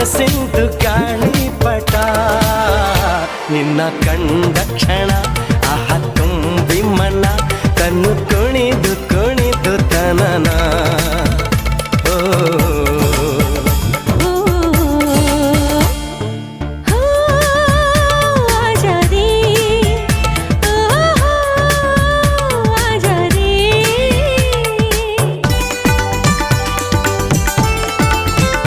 ಮನಸ್ಸಿಂದು ಗಾಳಿಪಟ ನಿನ್ನ ಕಂಡ ಕ್ಷಣ ಆಹ ತುಂಬಿ ಮನ. ತನ್ನು ಕುಣಿದು ಕುಣಿದು ತನನ.